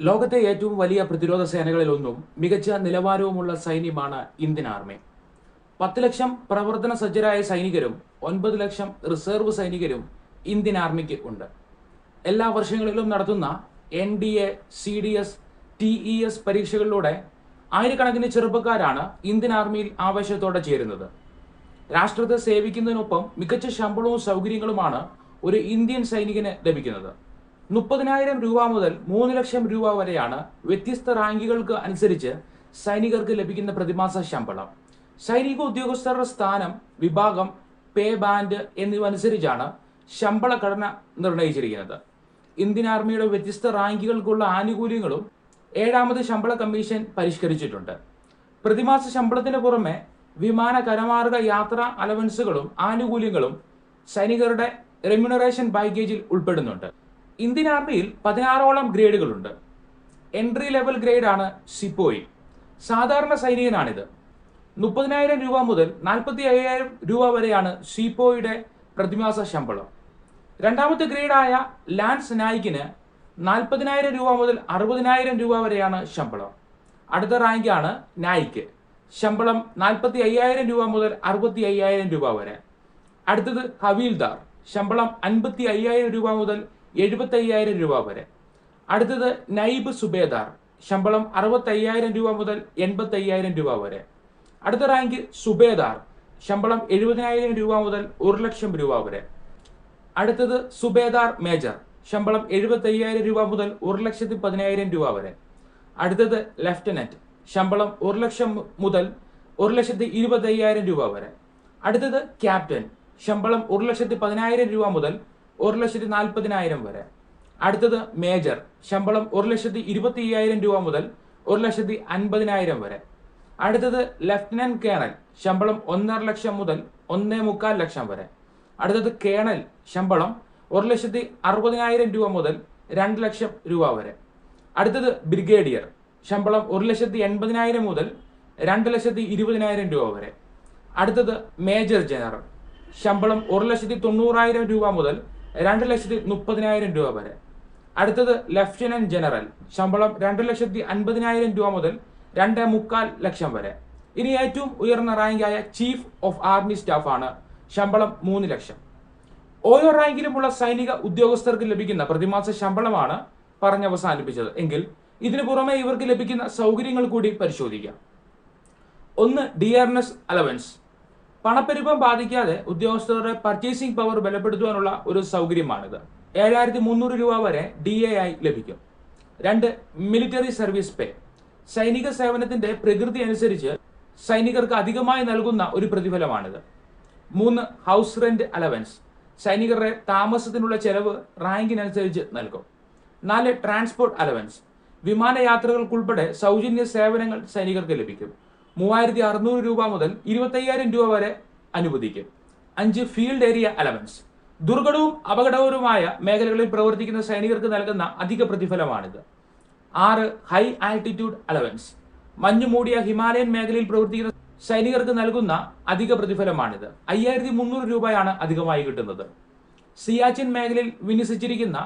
ലോകത്തെ ഏറ്റവും വലിയ പ്രതിരോധ സേനകളിലൊന്നും മികച്ച നിലവാരവുമുള്ള സൈന്യമാണ് ഇന്ത്യൻ ആർമി. പത്ത് ലക്ഷം പ്രവർത്തന സജ്ജരായ സൈനികരും ഒൻപത് ലക്ഷം റിസർവ് സൈനികരും ഇന്ത്യൻ ആർമിക്ക് ഉണ്ട്. എല്ലാ വർഷങ്ങളിലും നടത്തുന്ന N D A C D S T E S പരീക്ഷകളിലൂടെ ആയിരക്കണക്കിന് ചെറുപ്പക്കാരാണ് ഇന്ത്യൻ ആർമിയിൽ ആവേശത്തോടെ ചേരുന്നത്. രാഷ്ട്രത്തെ സേവിക്കുന്നതിനൊപ്പം മികച്ച ശമ്പളവും സൗകര്യങ്ങളുമാണ് ഒരു ഇന്ത്യൻ സൈനികന് ലഭിക്കുന്നത്. മുപ്പതിനായിരം രൂപ മുതൽ മൂന്ന് ലക്ഷം രൂപ വരെയാണ് വ്യത്യസ്ത റാങ്കുകൾക്ക് അനുസരിച്ച് സൈനികർക്ക് ലഭിക്കുന്ന പ്രതിമാസ ശമ്പളം. സൈനിക ഉദ്യോഗസ്ഥരുടെ സ്ഥാനം വിഭാഗം പേ ബാൻഡ് എന്നിവ അനുസരിച്ചാണ് ശമ്പള ഘടന നിർണയിച്ചിരിക്കുന്നത്. ഇന്ത്യൻ ആർമിയുടെ വ്യത്യസ്ത റാങ്കുകൾക്കുള്ള ആനുകൂല്യങ്ങളും ഏഴാമത് ശമ്പള കമ്മീഷൻ പരിഷ്കരിച്ചിട്ടുണ്ട്. പ്രതിമാസ ശമ്പളത്തിന് പുറമെ വിമാന കരമാർഗ യാത്രാ അലവൻസുകളും ആനുകൂല്യങ്ങളും സൈനികരുടെ റെമ്യൂണറേഷൻ പാക്കേജിൽ ഉൾപ്പെടുന്നുണ്ട്. ഇന്ത്യൻ ആർമിയിൽ പതിനാറോളം ഗ്രേഡുകളുണ്ട്. എൻട്രി ലെവൽ ഗ്രേഡാണ് സിപ്പോയി. സാധാരണ സൈനികനാണിത്. മുപ്പതിനായിരം രൂപ മുതൽ നാൽപ്പത്തി അയ്യായിരം രൂപ വരെയാണ് സിപ്പോയുടെ പ്രതിമാസ ശമ്പളം. രണ്ടാമത്തെ ഗ്രേഡായ ലാൻസ് നായിക്കിന് നാൽപ്പതിനായിരം രൂപ മുതൽ അറുപതിനായിരം രൂപ വരെയാണ് ശമ്പളം. അടുത്ത റാങ്കാണ് നായിക്ക്. ശമ്പളം നാൽപ്പത്തി അയ്യായിരം രൂപ മുതൽ അറുപത്തി അയ്യായിരം രൂപ വരെ. അടുത്തത് ഹവീൽദാർ. ശമ്പളം അൻപത്തി അയ്യായിരം രൂപ മുതൽ എഴുപത്തി അയ്യായിരം രൂപ വരെ. അടുത്തത് നൈബ് സുബേദാർ ശമ്പളം അറുപത്തി അയ്യായിരം രൂപ മുതൽ എൺപത്തി അയ്യായിരം രൂപ വരെ. അടുത്ത റാങ്ക് സുബേദാർ ശമ്പളം എഴുപതിനായിരം രൂപ മുതൽ ഒരു ലക്ഷം രൂപ വരെ. അടുത്തത് സുബേദാർ മേജർ ശമ്പളം എഴുപത്തി അയ്യായിരം രൂപ മുതൽ ഒരു ലക്ഷത്തി പതിനായിരം രൂപ വരെ. അടുത്തത് ലെഫ്റ്റനന്റ് ശമ്പളം ഒരു ലക്ഷം മുതൽ ഒരു ലക്ഷത്തി ഇരുപത്തി അയ്യായിരം രൂപ വരെ. അടുത്തത് ക്യാപ്റ്റൻ ശമ്പളം ഒരു ലക്ഷത്തി പതിനായിരം രൂപ മുതൽ ഒരു ലക്ഷത്തി നാൽപ്പതിനായിരം വരെ. അടുത്തത് മേജർ. ശമ്പളം ഒരു ലക്ഷത്തി ഇരുപത്തി അയ്യായിരം രൂപ മുതൽ ഒരു ലക്ഷത്തി അൻപതിനായിരം വരെ. അടുത്തത് ലഫ്റ്റനന്റ് കേണൽ. ശമ്പളം ഒന്നര ലക്ഷം മുതൽ ഒന്നേ മുക്കാൽ ലക്ഷം വരെ. അടുത്തത് കേണൽ. ശമ്പളം ഒരു ലക്ഷത്തി അറുപതിനായിരം രൂപ മുതൽ രണ്ട് ലക്ഷം രൂപ വരെ. അടുത്തത് ബ്രിഗേഡിയർ. ശമ്പളം ഒരു ലക്ഷത്തി എൺപതിനായിരം മുതൽ രണ്ട് ലക്ഷത്തി ഇരുപതിനായിരം രൂപ വരെ. അടുത്തത് മേജർ ജനറൽ. ശമ്പളം ഒരു ലക്ഷത്തി തൊണ്ണൂറായിരം രൂപ മുതൽ രണ്ട് ലക്ഷത്തി മുപ്പതിനായിരം രൂപ വരെ. അടുത്തത് ലഫ്റ്റനന്റ് ജനറൽ ശമ്പളം രണ്ട് ലക്ഷത്തി അൻപതിനായിരം രൂപ മുതൽ രണ്ട് മുക്കാൽ ലക്ഷം വരെ. ഇനി ഏറ്റവും ഉയർന്ന റാങ്കായ ചീഫ് ഓഫ് ആർമി ആണ് ശമ്പളം മൂന്ന് ലക്ഷം. ഓരോ റാങ്കിലുമുള്ള സൈനിക ഉദ്യോഗസ്ഥർക്ക് ലഭിക്കുന്ന പ്രതിമാസ ശമ്പളമാണ് പറഞ്ഞവസാനിപ്പിച്ചത് എങ്കിൽ ഇതിനു പുറമെ ഇവർക്ക് ലഭിക്കുന്ന സൗകര്യങ്ങൾ കൂടി പരിശോധിക്കാം. ഒന്ന് D R N S allowance പണപ്പെരുപ്പം ബാധിക്കാതെ ഉദ്യോഗസ്ഥരുടെ പർച്ചേസിംഗ് പവർ ബലപ്പെടുത്തുവാനുള്ള ഒരു സൗകര്യമാണിത്. ഏഴായിരത്തി മുന്നൂറ് രൂപ വരെ ഡി എ ആയി ലഭിക്കും. രണ്ട് മിലിറ്ററി സർവീസ് പേ സൈനിക സേവനത്തിന്റെ പ്രകൃതി അനുസരിച്ച് സൈനികർക്ക് അധികമായി നൽകുന്ന ഒരു പ്രതിഫലമാണിത്. മൂന്ന് ഹൗസ് റെന്റ് അലവൻസ് സൈനികരുടെ താമസത്തിനുള്ള ചെലവ് റാങ്കിനനുസരിച്ച് നൽകും. നാല് ട്രാൻസ്പോർട്ട് അലവൻസ് വിമാനയാത്രകൾക്കുൾപ്പെടെ സൗജന്യ സേവനങ്ങൾ സൈനികർക്ക് ലഭിക്കും. മൂവായിരത്തി അറുന്നൂറ് രൂപ മുതൽ ഇരുപത്തയ്യായിരം രൂപ വരെ അനുവദിക്കും. അഞ്ച് ഫീൽഡ് ഏരിയ അലവൻസ്. ദുർഘടവും അപകടകരവുമായ മേഖലകളിൽ പ്രവർത്തിക്കുന്ന സൈനികർക്ക് നൽകുന്ന അധിക പ്രതിഫലമാണിത്. ആറ് ഹൈ ആൾട്ടിറ്റ്യൂഡ് അലവൻസ്. മഞ്ഞു മൂടിയ ഹിമാലയൻ മേഖലയിൽ പ്രവർത്തിക്കുന്ന സൈനികർക്ക് നൽകുന്ന അധിക പ്രതിഫലമാണിത്. അയ്യായിരത്തി മുന്നൂറ് രൂപയാണ് അധികമായി കിട്ടുന്നത്. സിയാച്ചിൻ മേഖലയിൽ വിന്യസിച്ചിരിക്കുന്ന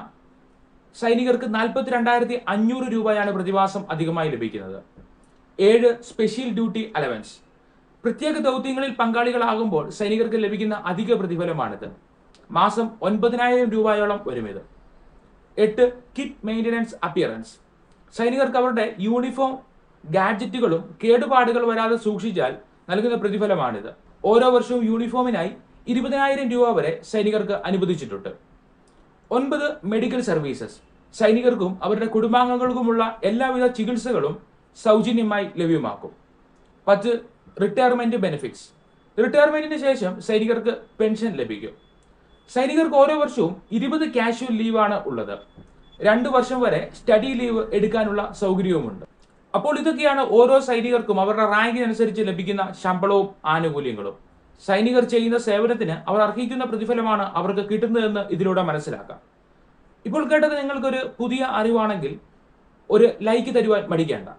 സൈനികർക്ക് നാൽപ്പത്തി രണ്ടായിരത്തി അഞ്ഞൂറ് രൂപയാണ് പ്രതിമാസം അധികമായി ലഭിക്കുന്നത്. ഏഴ് സ്പെഷ്യൽ ഡ്യൂട്ടി അലവൻസ് പ്രത്യേക ദൗത്യങ്ങളിൽ പങ്കാളികളാകുമ്പോൾ സൈനികർക്ക് ലഭിക്കുന്ന അധിക പ്രതിഫലമാണിത്. മാസം ഒൻപതിനായിരം രൂപയോളം വരും ഇത് എട്ട് കിറ്റ് മെയിന്റനൻസ് അപ്പിയറൻസ് സൈനികർക്ക് അവരുടെ യൂണിഫോം ഗാഡ്ജറ്റുകളും കേടുപാടുകൾ വരാതെ സൂക്ഷിച്ചാൽ നൽകുന്ന പ്രതിഫലമാണിത്. ഓരോ വർഷവും യൂണിഫോമിനായി ഇരുപതിനായിരം രൂപ വരെ സൈനികർക്ക് അനുവദിച്ചിട്ടുണ്ട്. ഒൻപത് മെഡിക്കൽ സർവീസസ് സൈനികർക്കും അവരുടെ കുടുംബാംഗങ്ങൾക്കുമുള്ള എല്ലാവിധ ചികിത്സകളും സൗജന്യമായി ലഭ്യമാക്കും. പത്ത് റിട്ടയർമെന്റ് ബെനിഫിറ്റ്സ് റിട്ടയർമെന്റിന് ശേഷം സൈനികർക്ക് പെൻഷൻ ലഭിക്കും. സൈനികർക്ക് ഓരോ വർഷവും ഇരുപത് കാഷ്വൽ ആണ് ഉള്ളത്. രണ്ടു വർഷം വരെ സ്റ്റഡി ലീവ് എടുക്കാനുള്ള സൗകര്യവുമുണ്ട്. അപ്പോൾ ഇതൊക്കെയാണ് ഓരോ സൈനികർക്കും അവരുടെ റാങ്കിനനുസരിച്ച് ലഭിക്കുന്ന ശമ്പളവും ആനുകൂല്യങ്ങളും. സൈനികർ ചെയ്യുന്ന സേവനത്തിന് അവർ അർഹിക്കുന്ന പ്രതിഫലമാണ് അവർക്ക് കിട്ടുന്നതെന്ന് ഇതിലൂടെ മനസ്സിലാക്കാം. ഇപ്പോൾ കേട്ടത് നിങ്ങൾക്കൊരു പുതിയ അറിവാണെങ്കിൽ ഒരു ലൈക്ക് തരുവാൻ മടിക്കേണ്ട.